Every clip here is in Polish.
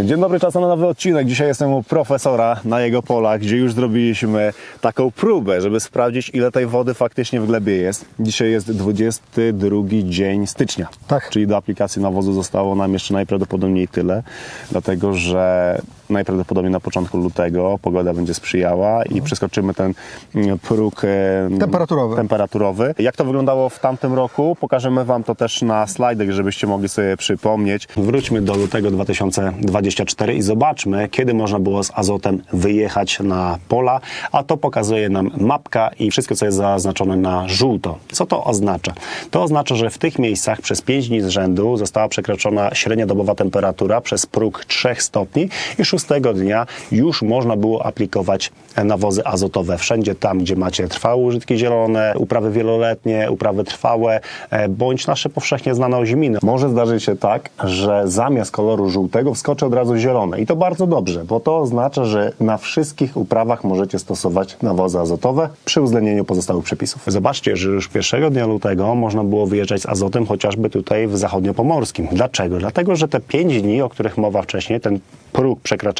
Dzień dobry, czas na nowy odcinek. Dzisiaj jestem u profesora na jego polach, gdzie już zrobiliśmy taką próbę, żeby sprawdzić, ile tej wody faktycznie w glebie jest. Dzisiaj jest 22 dzień stycznia. Tak. Czyli do aplikacji nawozu zostało nam jeszcze najprawdopodobniej tyle, dlatego że najprawdopodobniej na początku lutego pogoda będzie sprzyjała i przeskoczymy ten mm, próg e, Temperaturowy. temperaturowy. Jak to wyglądało w tamtym roku? Pokażemy Wam to też na slajdach, żebyście mogli sobie przypomnieć. Wróćmy do lutego 2024 i zobaczmy, kiedy można było z azotem wyjechać na pola, a to pokazuje nam mapka i wszystko, co jest zaznaczone na żółto. Co to oznacza? To oznacza, że w tych miejscach przez 5 dni z rzędu została przekroczona średnia dobowa temperatura przez próg 3 stopni i 6 dnia już można było aplikować nawozy azotowe wszędzie tam, gdzie macie trwałe użytki zielone, uprawy wieloletnie, uprawy trwałe, e, bądź nasze powszechnie znane oziminy. Może zdarzyć się tak, że zamiast koloru żółtego wskoczy od razu zielone i to bardzo dobrze, bo to oznacza, że na wszystkich uprawach możecie stosować nawozy azotowe przy uwzględnieniu pozostałych przepisów. Zobaczcie, że już pierwszego dnia lutego można było wyjeżdżać z azotem chociażby tutaj w zachodniopomorskim. Dlaczego? Dlatego, że te 5 dni, o których mowa wcześniej, ten próg przekraczany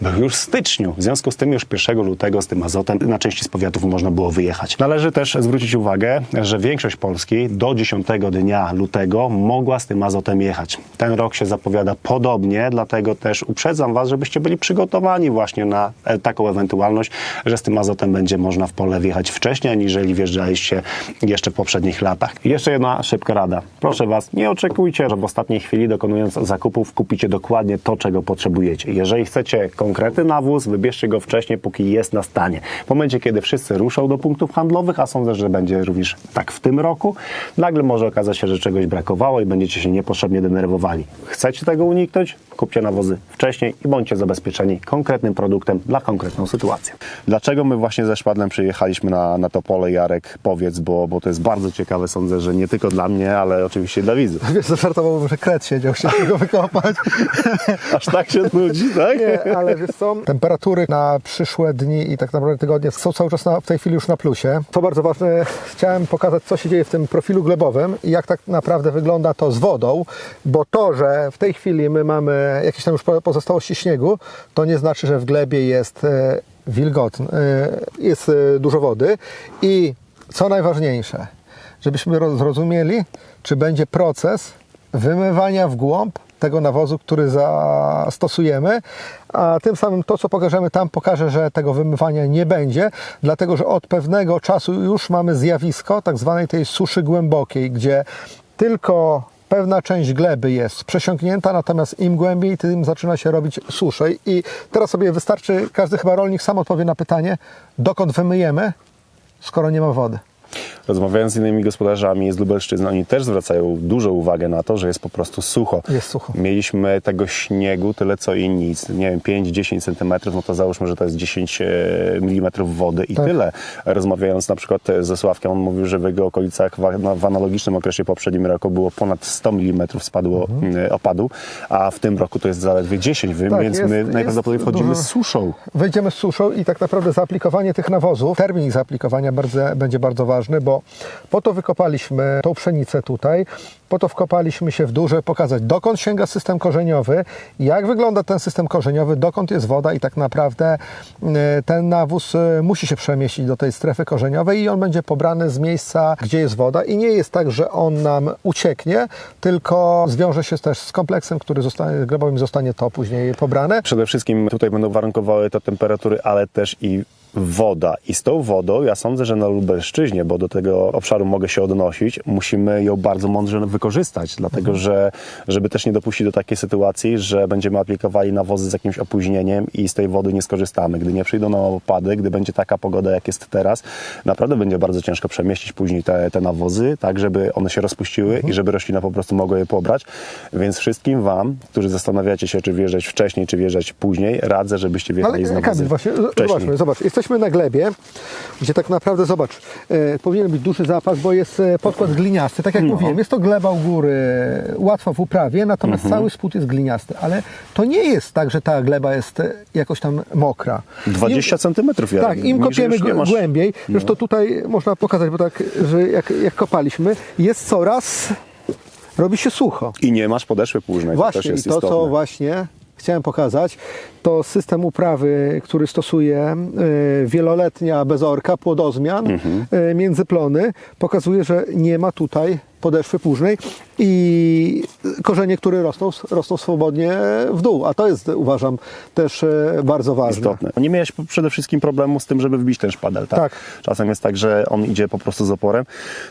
był już w styczniu. W związku z tym już 1 lutego z tym azotem na części z powiatów można było wyjechać. Należy też zwrócić uwagę, że większość Polski do 10 dnia lutego mogła z tym azotem jechać. Ten rok się zapowiada podobnie, dlatego też uprzedzam Was, żebyście byli przygotowani właśnie na e, taką ewentualność, że z tym azotem będzie można w pole wjechać wcześniej, aniżeli wjeżdżaliście jeszcze w poprzednich latach. Jeszcze jedna szybka rada. Proszę Was, nie oczekujcie, że w ostatniej chwili dokonując zakupów kupicie dokładnie to, czego potrzebujecie. Jeżeli chcecie konkretny nawóz, wybierzcie go wcześniej, póki jest na stanie. W momencie, kiedy wszyscy ruszą do punktów handlowych, a sądzę, że będzie również tak w tym roku, nagle może okazać się, że czegoś brakowało i będziecie się niepotrzebnie denerwowali. Chcecie tego uniknąć? Kupcie nawozy wcześniej i bądźcie zabezpieczeni konkretnym produktem dla konkretną sytuację. Dlaczego my właśnie ze Szpadlem przyjechaliśmy na, na to pole, Jarek? Powiedz, bo, bo to jest bardzo ciekawe, sądzę, że nie tylko dla mnie, ale oczywiście dla widzów. Wiesz, zażartowałbym, że kret siedział, chciał go wykopać. Aż tak się nudzi, tak? Nie, ale wiesz co, temperatury na przyszłe dni i tak naprawdę tygodnie są cały czas na, w tej chwili już na plusie. Co bardzo ważne, chciałem pokazać, co się dzieje w tym profilu glebowym i jak tak naprawdę wygląda to z wodą, bo to, że w tej chwili my mamy jakieś tam już po- pozostałości śniegu, to nie znaczy, że w glebie jest e, wilgotny, e, jest e, dużo wody. I co najważniejsze, żebyśmy roz- zrozumieli, czy będzie proces wymywania w głąb tego nawozu, który zastosujemy, a tym samym to, co pokażemy tam, pokaże, że tego wymywania nie będzie, dlatego że od pewnego czasu już mamy zjawisko tak zwanej tej suszy głębokiej, gdzie tylko pewna część gleby jest przesiąknięta, natomiast im głębiej, tym zaczyna się robić suszej. I teraz sobie wystarczy, każdy chyba rolnik sam odpowie na pytanie, dokąd wymyjemy, skoro nie ma wody. Rozmawiając z innymi gospodarzami z Lubelszczyzny, oni też zwracają dużą uwagę na to, że jest po prostu sucho. Jest sucho. Mieliśmy tego śniegu tyle co i nic. Nie wiem, 5-10 centymetrów, no to załóżmy, że to jest 10 mm wody i Tak. tyle. Rozmawiając na przykład ze Sławkiem, on mówił, że w jego okolicach w, na- w analogicznym okresie poprzednim roku było ponad 100 mm spadło Mhm. e, opadu, a w tym roku to jest zaledwie 10, wy- Tak, więc jest- my jest najprawdopodobniej wchodzimy dużo- z suszą. wejdziemy z suszą i tak naprawdę zaaplikowanie tych nawozów, termin ich zaaplikowania bardzo, będzie bardzo ważny, bo po to wykopaliśmy tą pszenicę tutaj, po to wkopaliśmy się w żeby pokazać dokąd sięga system korzeniowy, jak wygląda ten system korzeniowy, dokąd jest woda i tak naprawdę e, ten nawóz e, musi się przemieścić do tej strefy korzeniowej i on będzie pobrany z miejsca, gdzie jest woda i nie jest tak, że on nam ucieknie, tylko zwiąże się też z kompleksem, który zostanie, glebowym zostanie to później pobrane. Przede wszystkim tutaj będą warunkowały to temperatury, ale też i woda. I z tą wodą, ja sądzę, że na Lubelszczyźnie, bo do tego obszaru mogę się odnosić, musimy ją bardzo mądrze wykorzystać, dlatego że, żeby też nie dopuścić do takiej sytuacji, że będziemy aplikowali nawozy z jakimś opóźnieniem i z tej wody nie skorzystamy. Gdy nie przyjdą nam opady, gdy będzie taka pogoda, jak jest teraz, naprawdę będzie bardzo ciężko przemieścić później te, te nawozy, tak, żeby one się rozpuściły i żeby roślina po prostu mogła je pobrać. Więc wszystkim Wam, którzy zastanawiacie się, czy wjeżdżać wcześniej, czy wjeżdżać później, radzę, żebyście wjechali z Ale nawozy Kamil, właśnie, wcześniej. zobaczmy, zobacz, jesteśmy na glebie, gdzie tak naprawdę, zobacz, e, powinien być duży zapas, bo jest e, podkład gliniasty, tak jak mówiłem, jest to gleba u góry, łatwo w uprawie, natomiast cały spód jest gliniasty, ale to nie jest tak, że ta gleba jest e, jakoś tam mokra. 20 centymetrów, Jarek. Tak, im kopiemy masz- głębiej, zresztą tutaj można pokazać, bo tak, że jak, jak kopaliśmy, jest coraz, robi się sucho. I nie masz podeszwy płużnej, to Właśnie, to istotne. co właśnie chciałem pokazać, to system uprawy, który stosuje y, wieloletnia bezorka, płodozmian, y, międzyplony, pokazuje, że nie ma tutaj podeszwy późnej i korzenie, które rosną, rosną swobodnie w dół, a to jest uważam też y, bardzo ważne. istotne. Nie miałeś przede wszystkim problemu z tym, żeby wbić ten szpadel, tak? Tak. Czasem jest tak, że on idzie po prostu z oporem.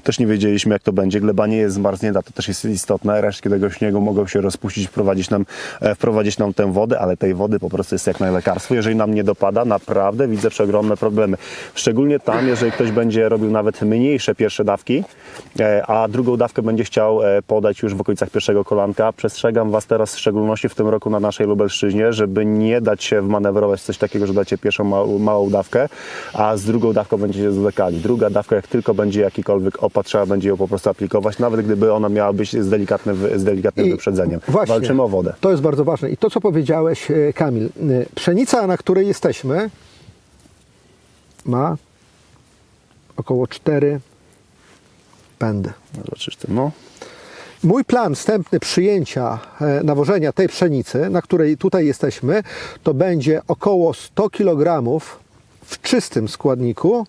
Też nie wiedzieliśmy, jak to będzie. Gleba nie jest zmarznięta, to też jest istotne. Resztki tego śniegu mogą się rozpuścić, wprowadzić nam, e, wprowadzić nam tę wodę, ale tej wody po prostu jest jak na lekarstwo. Jeżeli nam nie dopada, naprawdę widzę przeogromne problemy. Szczególnie tam, jeżeli ktoś będzie robił nawet mniejsze pierwsze dawki, e, a drugą dawkę będzie chciał e, podać już w okolicach pierwszego kolanka. Przestrzegam Was teraz w szczególności w tym roku na naszej Lubelszczyźnie, żeby nie dać się wmanewrować coś takiego, że dacie pierwszą małą, małą dawkę, a z drugą dawką będziecie zwlekali. Druga dawka, jak tylko będzie jakikolwiek opad, trzeba będzie ją po prostu aplikować, nawet gdyby ona miała być z, delikatnym, z delikatnym I wyprzedzeniem. Właśnie, Walczymy o wodę. To jest bardzo ważne. I to, co powiedziałeś, e, Kamil, e, pszenica, na której jesteśmy, ma około 4 pędy. Zobaczysz ty, no. Mój plan wstępny przyjęcia e, nawożenia tej pszenicy, na której tutaj jesteśmy, to będzie około 100 kg w czystym składniku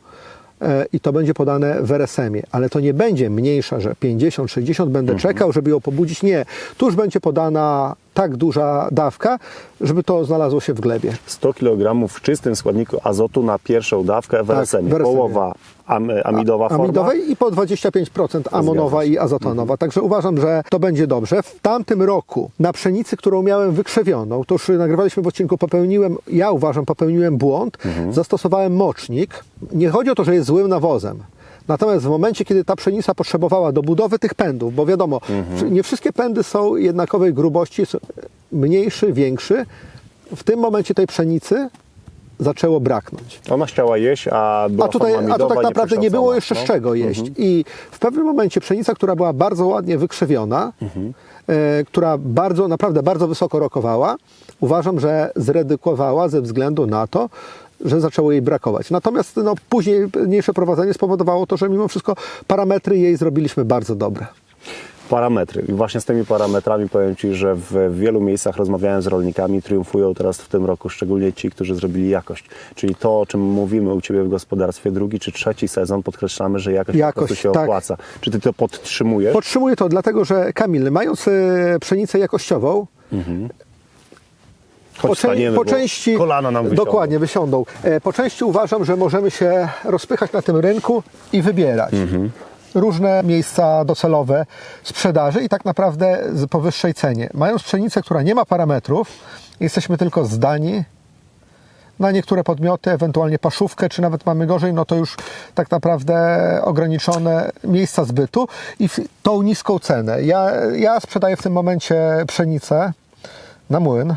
e, i to będzie podane w RSM-ie. Ale to nie będzie mniejsza, że 50, 60 będę czekał, żeby ją pobudzić. Nie. Tu już będzie podana tak duża dawka, żeby to znalazło się w glebie. 100 kg w czystym składniku azotu na pierwszą dawkę w Tak, RSM. Połowa am, amidowa forma. amidowej i po 25% amonowa i azotonowa. Także uważam, że to będzie dobrze. W tamtym roku na pszenicy, którą miałem wykrzewioną, to już nagrywaliśmy w odcinku, popełniłem, ja uważam, popełniłem błąd, zastosowałem mocznik. Nie chodzi o to, że jest złym nawozem. Natomiast w momencie, kiedy ta pszenica potrzebowała do budowy tych pędów, bo wiadomo, nie wszystkie pędy są jednakowej grubości, jest mniejszy, większy, w tym momencie tej pszenicy zaczęło braknąć. Ona chciała jeść, a była A tutaj, a amidowa, tak naprawdę nie było jeszcze nieprzekształcona. z czego jeść. I w pewnym momencie pszenica, która była bardzo ładnie wykrzywiona, e, która bardzo, naprawdę bardzo wysoko rokowała, uważam, że zredukowała ze względu na to, że zaczęło jej brakować. Natomiast no, późniejsze prowadzenie spowodowało to, że mimo wszystko parametry jej zrobiliśmy bardzo dobre. Parametry. I właśnie z tymi parametrami powiem Ci, że w wielu miejscach rozmawiałem z rolnikami, triumfują teraz w tym roku, szczególnie ci, którzy zrobili jakość. Czyli to, o czym mówimy u Ciebie w gospodarstwie, drugi czy trzeci sezon, podkreślamy, że jakość, Jakość, się tak. opłaca. Czy Ty to podtrzymujesz? Podtrzymuję to dlatego, że Kamil, mając e, pszenicę jakościową, Choć po, po części kolana nam wysiądą. dokładnie wysiądą. E, Po części uważam, że możemy się rozpychać na tym rynku i wybierać różne miejsca docelowe sprzedaży i tak naprawdę z powyższej cenie. Mając pszenicę, która nie ma parametrów, jesteśmy tylko zdani na niektóre podmioty, ewentualnie paszówkę, czy nawet mamy gorzej, no to już tak naprawdę ograniczone miejsca zbytu i tą niską cenę. Ja, ja sprzedaję w tym momencie pszenicę na młyn.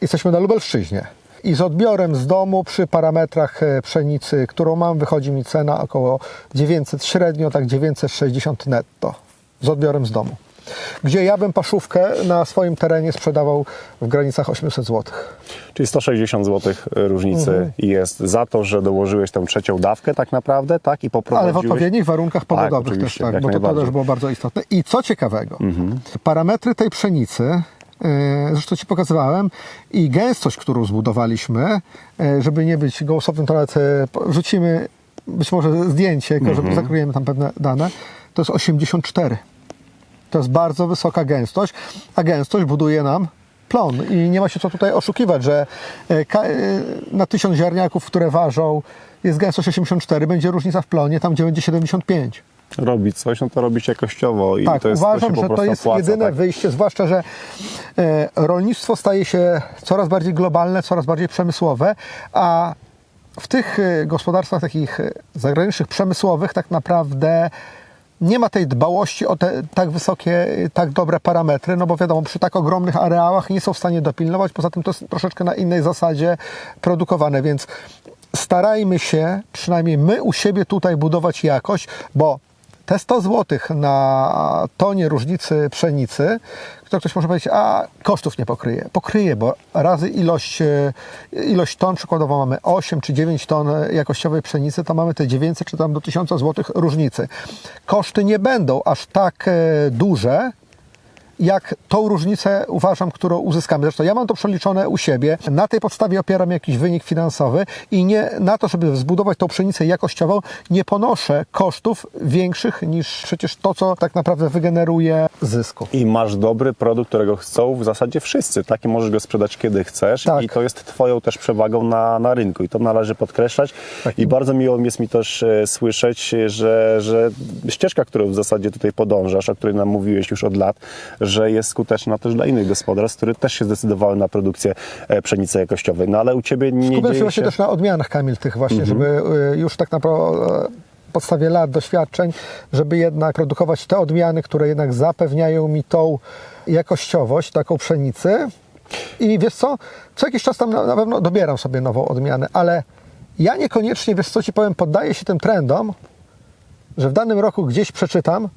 Jesteśmy na Lubelszczyźnie. I z odbiorem z domu przy parametrach e, pszenicy, którą mam, wychodzi mi cena około 900, średnio tak 960 netto. Z odbiorem z domu. Gdzie ja bym paszówkę na swoim terenie sprzedawał w granicach 800 zł. Czyli 160 zł różnicy Mhm. jest za to, że dołożyłeś tą trzecią dawkę tak naprawdę, tak? I Ale poprowadziłeś... w odpowiednich warunkach pogodowych też, oczywiście, tak, bo to, to też było bardzo istotne. I co ciekawego, parametry tej pszenicy, e, zresztą Ci pokazywałem, i gęstość, którą zbudowaliśmy, e, żeby nie być gołosowym, to nawet e, wrzucimy być może zdjęcie, tylko żeby zakryjemy tam pewne dane, to jest 84. To jest bardzo wysoka gęstość, a gęstość buduje nam plon i nie ma się co tutaj oszukiwać, że e, e, na tysiąc ziarniaków, które ważą, jest gęstość 84, będzie różnica w plonie, tam gdzie będzie 75. Robić coś, no to robić jakościowo i Tak, to jest uważam, to że to jest opłaca, jedyne tak? wyjście, zwłaszcza, że e, rolnictwo staje się coraz bardziej globalne, coraz bardziej przemysłowe, a w tych e, gospodarstwach takich e, zagranicznych, przemysłowych tak naprawdę nie ma tej dbałości o te tak wysokie, e, tak dobre parametry, no bo wiadomo, przy tak ogromnych areałach nie są w stanie dopilnować, poza tym to jest troszeczkę na innej zasadzie produkowane, więc starajmy się, przynajmniej my u siebie tutaj budować jakość, bo te 100 zł na tonie różnicy pszenicy, to ktoś może powiedzieć, a kosztów nie pokryje. Pokryje, bo razy ilość, e, ilość ton, przykładowo mamy 8 czy 9 ton jakościowej pszenicy, to mamy te 900 czy tam do 1000 zł różnicy. Koszty nie będą aż tak e, duże, jak tą różnicę uważam, którą uzyskamy. Zresztą ja mam to przeliczone u siebie, na tej podstawie opieram jakiś wynik finansowy i nie na to, żeby zbudować tą pszenicę jakościową, nie ponoszę kosztów większych niż przecież to, co tak naprawdę wygeneruje zysku. I masz dobry produkt, którego chcą w zasadzie wszyscy. Taki możesz go sprzedać kiedy chcesz Tak. i to jest twoją też przewagą na, na rynku i to należy podkreślać. Tak. I bardzo miło jest mi też e, słyszeć, że, że ścieżka, którą w zasadzie tutaj podążasz, o której nam mówiłeś już od lat, że jest skuteczna też dla innych gospodarstw, które też się zdecydowały na produkcję e, pszenicy jakościowej. No ale u Ciebie nie Skupiam się właśnie się... też na odmianach, Kamil, tych właśnie, żeby y, już tak naprawdę podstawie lat, doświadczeń, żeby jednak produkować te odmiany, które jednak zapewniają mi tą jakościowość, taką pszenicy. I wiesz co, co jakiś czas tam na, na pewno dobieram sobie nową odmianę, ale ja niekoniecznie, wiesz co ci powiem, poddaję się tym trendom, że w danym roku gdzieś przeczytam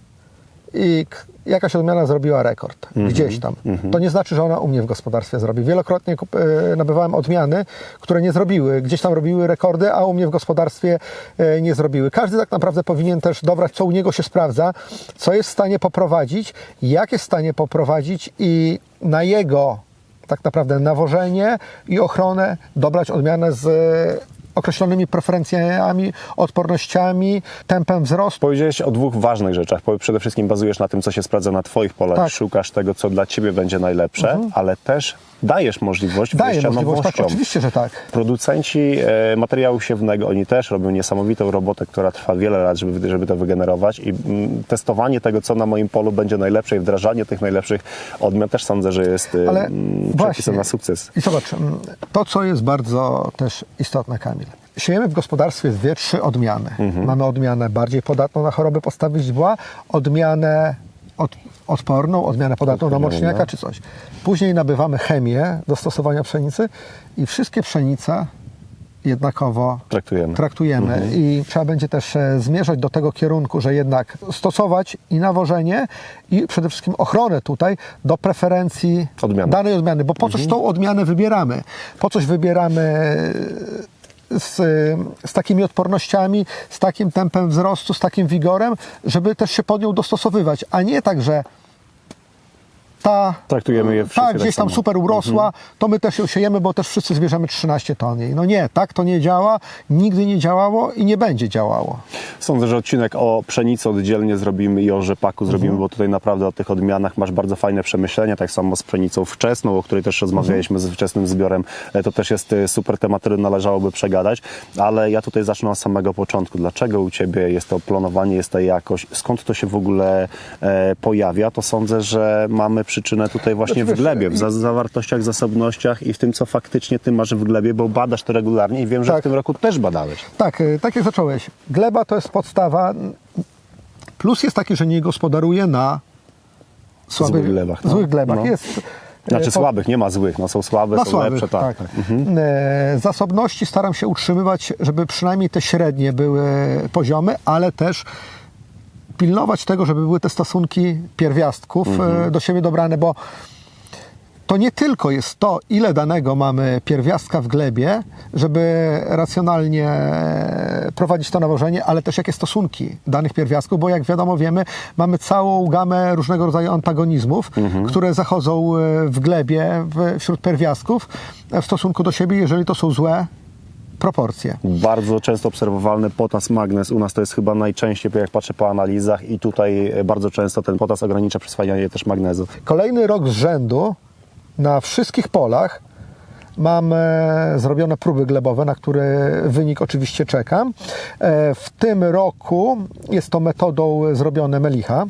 i jakaś odmiana zrobiła rekord. Gdzieś tam. To nie znaczy, że ona u mnie w gospodarstwie zrobi. Wielokrotnie kup- e, nabywałem odmiany, które nie zrobiły. Gdzieś tam robiły rekordy, a u mnie w gospodarstwie e, nie zrobiły. Każdy tak naprawdę powinien też dobrać, co u niego się sprawdza, co jest w stanie poprowadzić, jak jest w stanie poprowadzić i na jego tak naprawdę nawożenie i ochronę dobrać odmianę z określonymi preferencjami, odpornościami, tempem wzrostu. Powiedziałeś o dwóch ważnych rzeczach. Przede wszystkim bazujesz na tym, co się sprawdza na Twoich polach, Tak. szukasz tego, co dla Ciebie będzie najlepsze, ale też dajesz możliwość Daje wejścia możliwość, tak, oczywiście, że tak. Producenci e, materiału siewnego, oni też robią niesamowitą robotę, która trwa wiele lat, żeby, żeby to wygenerować i mm, testowanie tego, co na moim polu będzie najlepsze i wdrażanie tych najlepszych odmian też sądzę, że jest e, Ale mm, właśnie. przepisem na sukces. I zobacz, mm, to co jest bardzo też istotne, Kamil. Siejemy w gospodarstwie dwie, trzy odmiany. Mhm. Mamy odmianę bardziej podatną na choroby podstawy źdźbła, odmianę od, odporną, odmianę podatną na moczniaka czy coś. Później nabywamy chemię do stosowania pszenicy i wszystkie pszenice jednakowo Traktujemy. traktujemy Mhm. i trzeba będzie też e, zmierzać do tego kierunku, że jednak stosować i nawożenie i przede wszystkim ochronę tutaj do preferencji Odmiany. danej odmiany, bo po Mhm. coś tą odmianę wybieramy, po coś wybieramy e, z, e, z takimi odpornościami, z takim tempem wzrostu, z takim wigorem, żeby też się pod nią dostosowywać, a nie tak, że ta Traktujemy je wszystkie tak, tak gdzieś tam samo. super urosła, to my też ją siejemy, bo też wszyscy zbierzemy 13 ton jej. No nie, tak to nie działa, nigdy nie działało i nie będzie działało. Sądzę, że odcinek o pszenicy oddzielnie zrobimy i o rzepaku zrobimy, Mhm. bo tutaj naprawdę o tych odmianach masz bardzo fajne przemyślenia, tak samo z pszenicą wczesną, o której też rozmawialiśmy Mhm. z wczesnym zbiorem. E, To też jest e, super temat, który należałoby przegadać, ale ja tutaj zacznę od samego początku. Dlaczego u Ciebie jest to planowanie, jest ta jakość, skąd to się w ogóle e, pojawia? To sądzę, że mamy przyczynę tutaj właśnie w glebie, w za- zawartościach, zasobnościach i w tym, co faktycznie Ty masz w glebie, bo badasz to regularnie i wiem, że Tak. w tym roku też badałeś. Tak, y, tak jak zacząłeś. Gleba to jest podstawa. Plus jest taki, że nie gospodaruje na słabych Złych glebach, no. Złych glebach. No. Jest, y, Znaczy po- słabych, nie ma złych, no są słabe, są słabych, lepsze, tak. tak. E, Zasobności staram się utrzymywać, żeby przynajmniej te średnie były poziomy, ale też pilnować tego, żeby były te stosunki pierwiastków e, do siebie dobrane, bo to nie tylko jest to, ile danego mamy pierwiastka w glebie, żeby racjonalnie prowadzić to nawożenie, ale też jakie stosunki danych pierwiastków, bo jak wiadomo wiemy, mamy całą gamę różnego rodzaju antagonizmów, które zachodzą e, w glebie wśród pierwiastków e, w stosunku do siebie, jeżeli to są złe proporcje. Bardzo często obserwowalny potas, magnez. U nas to jest chyba najczęściej, jak patrzę po analizach i tutaj e, bardzo często ten potas ogranicza przyswajanie też magnezu. Kolejny rok z rzędu na wszystkich polach mam e, zrobione próby glebowe, na które wynik oczywiście czekam. E, w tym roku jest to metodą zrobione Melicha,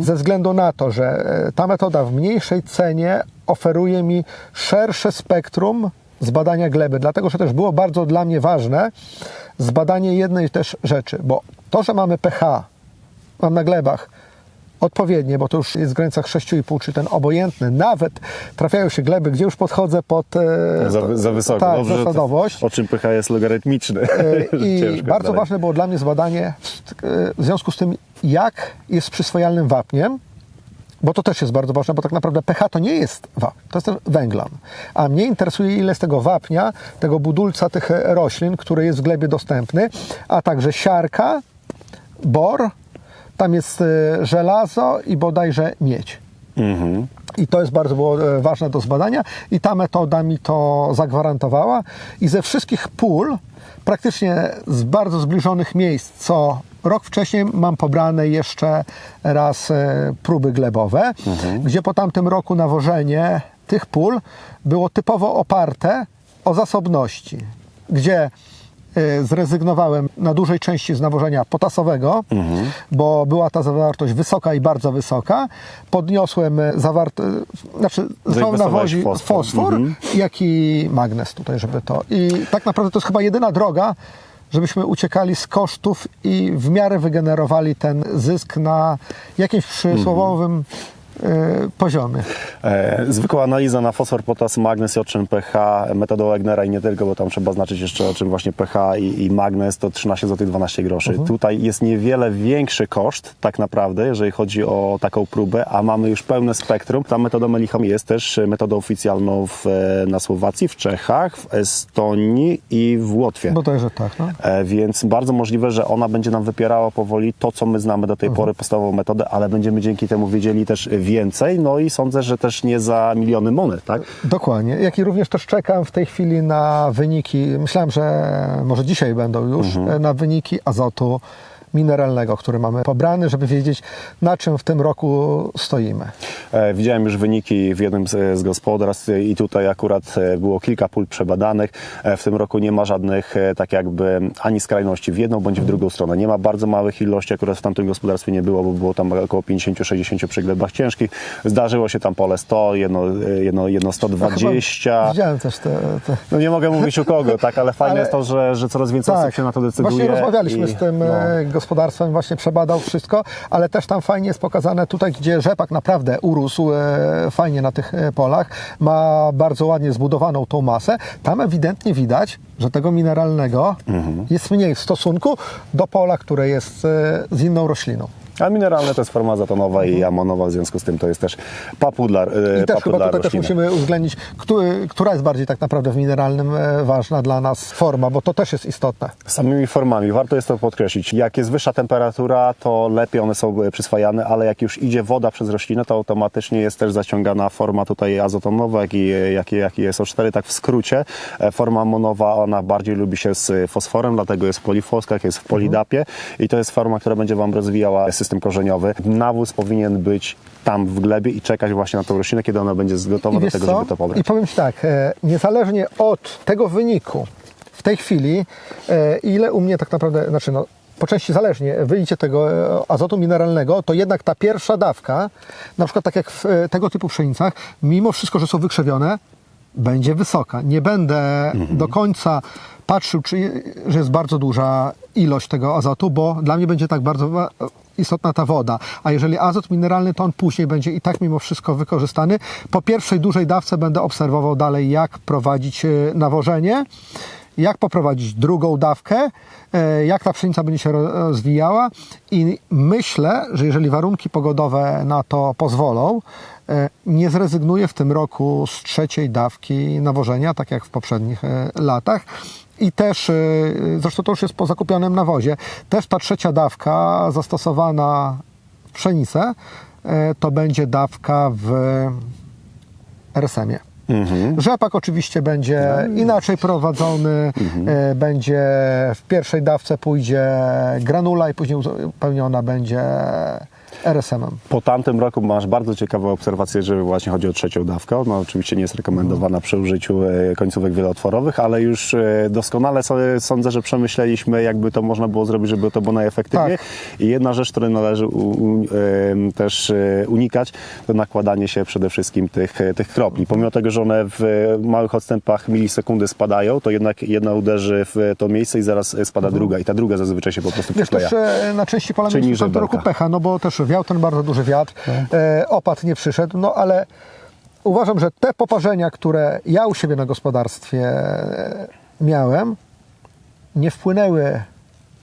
ze względu na to, że ta metoda w mniejszej cenie oferuje mi szersze spektrum zbadania gleby, dlatego że też było bardzo dla mnie ważne zbadanie jednej też rzeczy, bo to, że mamy pH, mam na glebach odpowiednie, bo to już jest w granicach 6,5, czy ten obojętny, nawet trafiają się gleby, gdzie już podchodzę pod e, Za, za wysoko. tak, Dobrze, że to- zasadowość. O czym pH jest logarytmiczny. E, I bardzo dalej. ważne było dla mnie zbadanie w, e, w związku z tym, jak jest z przyswajalnym wapniem, bo to też jest bardzo ważne, bo tak naprawdę pH to nie jest wapń, to jest węglan. A mnie interesuje, ile z tego wapnia, tego budulca tych e, roślin, który jest w glebie dostępny, a także siarka, bor, tam jest e, żelazo i bodajże miedź. I to jest bardzo było e, ważne do zbadania i ta metoda mi to zagwarantowała. I ze wszystkich pól, praktycznie z bardzo zbliżonych miejsc, co rok wcześniej mam pobrane jeszcze raz e, próby glebowe, gdzie po tamtym roku nawożenie tych pól było typowo oparte o zasobności, gdzie y, zrezygnowałem na dużej części z nawożenia potasowego, bo była ta zawartość wysoka i bardzo wysoka. Podniosłem zawartość, znaczy zacząłem Zainwestowałeś nawozić fosfor. fosfor, jak i magnes tutaj, żeby to. I tak naprawdę to jest chyba jedyna droga, żebyśmy uciekali z kosztów i w miarę wygenerowali ten zysk na jakimś przysłowowym y, poziomie. E, zwykła analiza na fosfor, potas, magnez i odczyn pH, metodą Egnera i nie tylko, bo tam trzeba znaczyć jeszcze o czym właśnie pH i, i magnez, to 13 zł 12 groszy. Tutaj jest niewiele większy koszt tak naprawdę, jeżeli chodzi o taką próbę, a mamy już pełne spektrum. Ta metoda Melicham jest też metodą oficjalną w, e, na Słowacji, w Czechach, w Estonii i w Łotwie. Bodajże tak, no. E, Więc bardzo możliwe, że ona będzie nam wypierała powoli to, co my znamy do tej Mhm. pory, podstawową metodę, ale będziemy dzięki temu wiedzieli też więcej. No i sądzę, że też nie za miliony monet, tak? Dokładnie. Jak i również też czekam w tej chwili na wyniki. Myślałem, że może dzisiaj będą już e, na wyniki azotu mineralnego, który mamy pobrany, żeby wiedzieć, na czym w tym roku stoimy. E, Widziałem już wyniki w jednym z, z gospodarstw i tutaj akurat e, było kilka pól przebadanych. E, W tym roku nie ma żadnych tak jakby ani skrajności w jedną bądź w drugą stronę. Nie ma bardzo małych ilości, akurat w tamtym gospodarstwie nie było, bo było tam około 50-60 przy glebach ciężkich. Zdarzyło się tam pole 100, jedno, jedno, jedno 120. Chyba Widziałem też te... te... No nie mogę mówić u kogo, tak, ale fajne Ale- jest to, że, że coraz więcej osób się na to decyduje. Właśnie rozmawialiśmy i- z tym no. Gospodarstwem, właśnie przebadał wszystko, ale też tam fajnie jest pokazane tutaj, gdzie rzepak naprawdę urósł e, fajnie na tych e, polach, ma bardzo ładnie zbudowaną tą masę. Tam ewidentnie widać, że tego mineralnego Mhm. jest mniej w stosunku do pola, które jest e, z inną rośliną. A mineralne to jest forma zatonowa i amonowa, w związku z tym to jest też papudlar, e, I też chyba papudlar tutaj też musimy uwzględnić, który, która jest bardziej tak naprawdę w mineralnym e, ważna dla nas forma, bo to też jest istotne. Samymi formami, warto jest to podkreślić. Jak jest wyższa temperatura, to lepiej one są e, przyswajane, ale jak już idzie woda przez roślinę, to automatycznie jest też zaciągana forma tutaj azotonowa, jak i, jak i, jak i SO4, tak w skrócie. Forma amonowa, ona bardziej lubi się z fosforem, dlatego jest w polifoskach, jest w polidapie i to jest forma, która będzie Wam rozwijała system korzeniowy. Nawóz powinien być tam w glebie i czekać właśnie na tą roślinę, kiedy ona będzie gotowa I do tego, co? żeby to pobrać. I powiem Ci tak, e, niezależnie od tego wyniku w tej chwili, e, ile u mnie tak naprawdę, znaczy no, po części zależnie, wyjdzie tego e, azotu mineralnego, to jednak ta pierwsza dawka, na przykład tak jak w e, tego typu pszenicach, mimo wszystko, że są wykrzewione, będzie wysoka. Nie będę do końca patrzył, czy, że jest bardzo duża ilość tego azotu, bo dla mnie będzie tak bardzo istotna ta woda. A jeżeli azot mineralny, to on później będzie i tak mimo wszystko wykorzystany. Po pierwszej dużej dawce będę obserwował dalej, jak prowadzić e, nawożenie, jak poprowadzić drugą dawkę, e, jak ta pszenica będzie się ro- rozwijała i myślę, że jeżeli warunki pogodowe na to pozwolą, e, nie zrezygnuję w tym roku z trzeciej dawki nawożenia, tak jak w poprzednich latach. I też, e, zresztą to już jest po zakupionym nawozie, też ta trzecia dawka zastosowana w pszenicę, e, to będzie dawka w RSM-ie. Rzepak oczywiście będzie inaczej prowadzony, e, będzie w pierwszej dawce pójdzie granula i później uzupełniona będzie RSM-em. Po tamtym roku masz bardzo ciekawe obserwacje, że właśnie chodzi o trzecią dawkę. Ona oczywiście nie jest rekomendowana przy użyciu e, końcówek wielotworowych, ale już e, doskonale sądzę, że przemyśleliśmy, jakby to można było zrobić, żeby to było najefektywniej. Tak. I jedna rzecz, której należy u, u, em, też e, unikać, to nakładanie się przede wszystkim tych, e, tych kropli. Pomimo tego, że one w e, małych odstępach milisekundy spadają, to jednak jedna uderzy w to miejsce i zaraz e, spada druga. I ta druga zazwyczaj się po prostu Wiesz, przykleja. też e, na części pola Czyli mieliśmy w żeberka. roku pecha, no bo też wiał ten bardzo duży wiatr, e, opad nie przyszedł, no ale uważam, że te poparzenia, które ja u siebie na gospodarstwie e, miałem, nie wpłynęły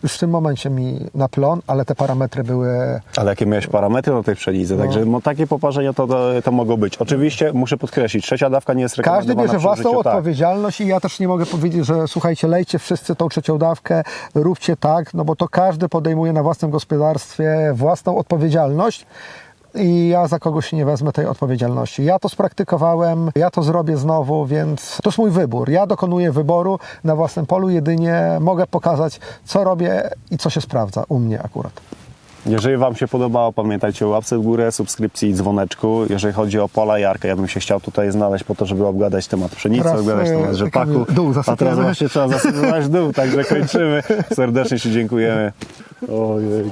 już w tym momencie mi na plon, ale te parametry były Ale jakie miałeś parametry na tej pszenicy, także no, takie poparzenia to, to, to mogą być. Oczywiście muszę podkreślić, trzecia dawka nie jest Każdy rekomendowana bierze przy własną użyciu, tak. odpowiedzialność i ja też nie mogę powiedzieć, że słuchajcie, lejcie wszyscy tą trzecią dawkę, róbcie tak, no bo to każdy podejmuje na własnym gospodarstwie własną odpowiedzialność. I ja za kogoś nie wezmę tej odpowiedzialności. Ja to spraktykowałem, ja to zrobię znowu, więc to jest mój wybór. Ja dokonuję wyboru na własnym polu, jedynie mogę pokazać, co robię i co się sprawdza u mnie akurat. Jeżeli Wam się podobało, pamiętajcie o łapce w górę, subskrypcji i dzwoneczku. Jeżeli chodzi o pola Jarka, ja bym się chciał tutaj znaleźć po to, żeby obgadać temat pszenicy, Teraz, obgadać e, temat rzepaku. Dół A teraz właśnie trzeba zasypywać dół, także kończymy. Serdecznie się dziękujemy. Ojej.